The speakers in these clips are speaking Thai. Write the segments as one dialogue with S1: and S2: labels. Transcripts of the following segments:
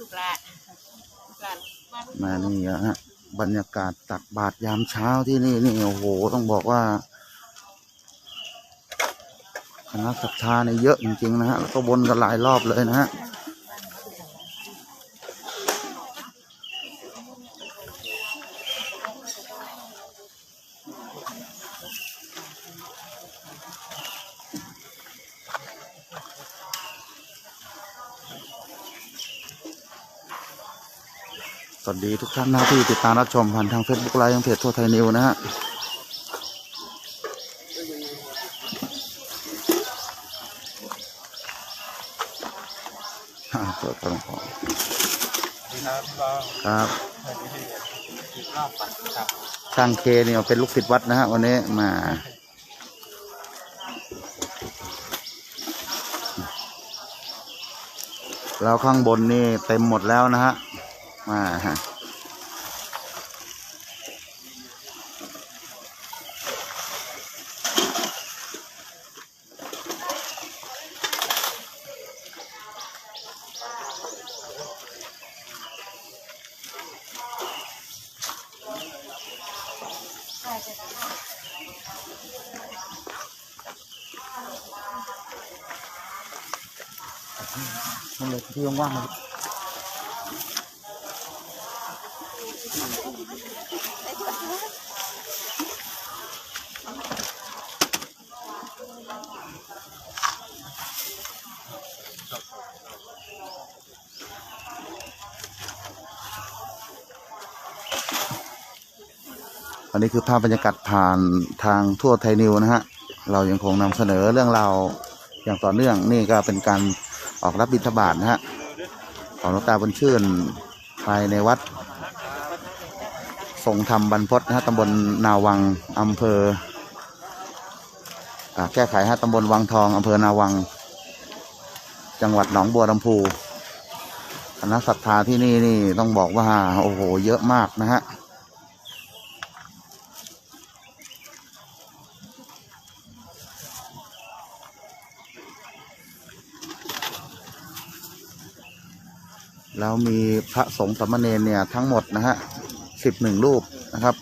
S1: ลูกหลานลูกหลานมาลูก
S2: มานี่ฮะบรรยากาศตักบาตรยามเช้าที่นี่นี่โอ้โหต้องบอกว่าคณะศรัทธาเนี่ยเยอะจริงๆนะฮะแล้วก็วนกันหลายรอบเลยนะฮะ วัสดีทุกท่านหนะที่ติดตามรับชมผ่านทางเฟซบุ๊กไลฟ์ทางเพจทั่วไทยนิวนะฮะเปิดกระของ
S3: ดีครับก็
S2: ครับ
S3: อีกรอบปัดครับ
S2: ช่างเคเนี่ยเป็นลูกศิษย์วัดนะฮะวันนี้มาแล้วข้างบนนี่เต็มหมดแล้วนะฮะ มาฮะนั่นเอันนี้คือภาพบรรยากาศผ่านทางทั่วไทยนิวนะฮะ เรายังคงนำเสนอเรื่องราวอย่างต่อเนื่องนี่ก็เป็นการออกรับบิณฑบาตนะฮะของหลวงตาบุญชื่นภายในวัด ทรงธรรมบรรพตนะฮะตำบลนาวังอำเภอแก้ไขฮะตำบลวังทองอำเภอนาวัง จังหวัดหนองบัวลำพูคณะศรัทธาที่นี่นี่ต้องบอกว่าโอ้โหเยอะมากนะฮะแล้วมีพระสงฆ์สามเณรเนี่ยทั้งหมดนะฮะ สิบหนึ่งรูปนะครับ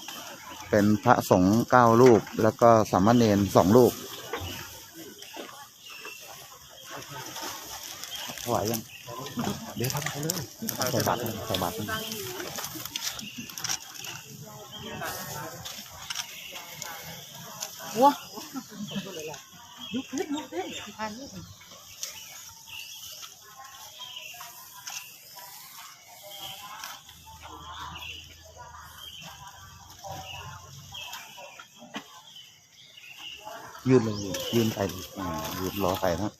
S2: เป็นพระสงฆ์เก้ารูป แล้วก็สามเณรสองรูปถวายยัง เดี๋ยวทำไปเลยใส่บาตรใส่บาตร
S1: หัวลุกขึ้นลุกขึ้นทานนี่
S2: ยืนเลยยืนใส่อ่ายืนรอใส่นะ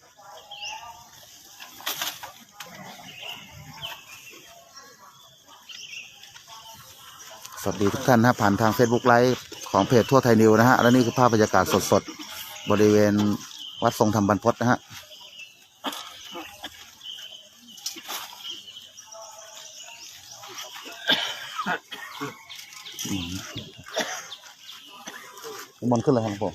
S2: สวัสดีทุกท่านนะผ่านทาง Facebook ไลฟ์ของเพจทั่วไทยนิวนะฮะ และนี่คือภาพบรรยากาศสดๆ บริเวณวัดทรงธรรมบรรพตนะฮะมมันขึ้นเลยครับผม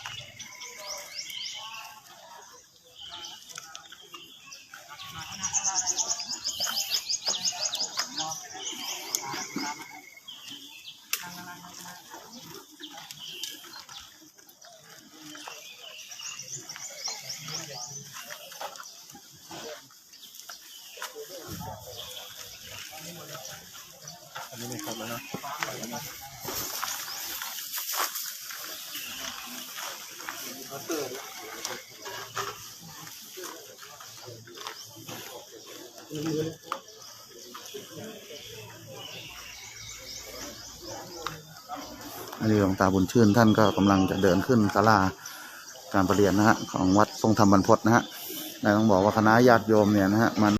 S3: อันนี้ไม่ครบแล้วเนะ
S2: อันนี้หลวงตาบุญชื่นท่านก็กำลังจะเดินขึ้นศาลาการประเรียนนะฮะของวัดทรงธรรมบรรพตนะฮะและต้องบอกว่าคณะญาติโยมเนี่ยนะฮะมัน